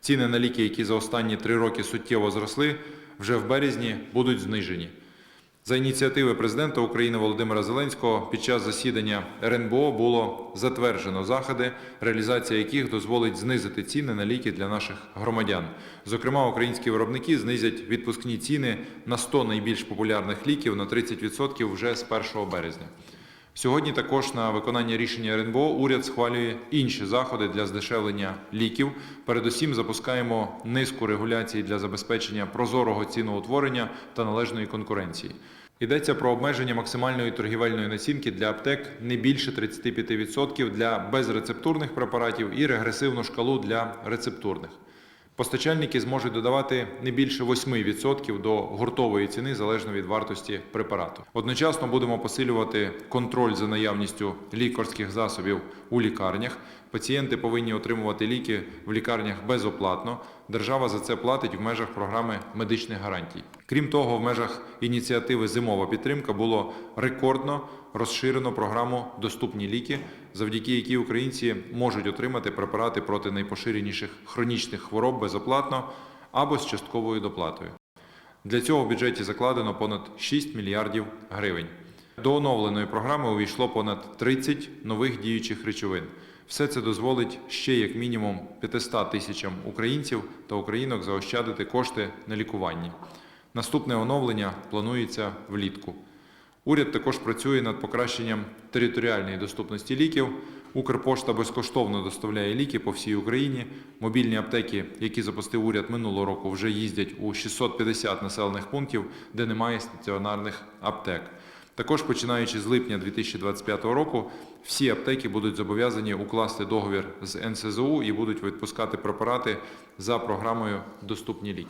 Ціни на ліки, які за останні три роки суттєво зросли, вже в березні будуть знижені. За ініціативи президента України Володимира Зеленського під час засідання РНБО було затверджено заходи, реалізація яких дозволить знизити ціни на ліки для наших громадян. Зокрема, українські виробники знизять відпускні ціни на 100 найбільш популярних ліків на 30% вже з 1 березня. Сьогодні також на виконання рішення РНБО уряд схвалює інші заходи для здешевлення ліків. Передусім запускаємо низку регуляцій для забезпечення прозорого ціноутворення та належної конкуренції. Йдеться про обмеження максимальної торгівельної націнки для аптек не більше 35% для безрецептурних препаратів і регресивну шкалу для рецептурних. Постачальники зможуть додавати не більше 8% до гуртової ціни залежно від вартості препарату. Одночасно будемо посилювати контроль за наявністю лікарських засобів у лікарнях. Пацієнти повинні отримувати ліки в лікарнях безоплатно. Держава за це платить в межах програми медичних гарантій. Крім того, в межах ініціативи Зимова підтримка було рекордно розширено програму Доступні ліки, завдяки якій українці можуть отримати препарати проти найпоширеніших хронічних хвороб безоплатно або з частковою доплатою. Для цього в бюджеті закладено понад 6 мільярдів гривень. До оновленої програми увійшло понад 30 нових діючих речовин. Все це дозволить ще як мінімум 500 тисячам українців та українок заощадити кошти на лікуванні. Наступне оновлення планується влітку. Уряд також працює над покращенням територіальної доступності ліків. Укрпошта безкоштовно доставляє ліки по всій Україні. Мобільні аптеки, які запустив уряд минулого року, вже їздять у 650 населених пунктів, де немає стаціонарних аптек. Також починаючи з липня 2025 року, всі аптеки будуть зобов'язані укласти договір з НСЗУ і будуть відпускати препарати за програмою Доступні ліки.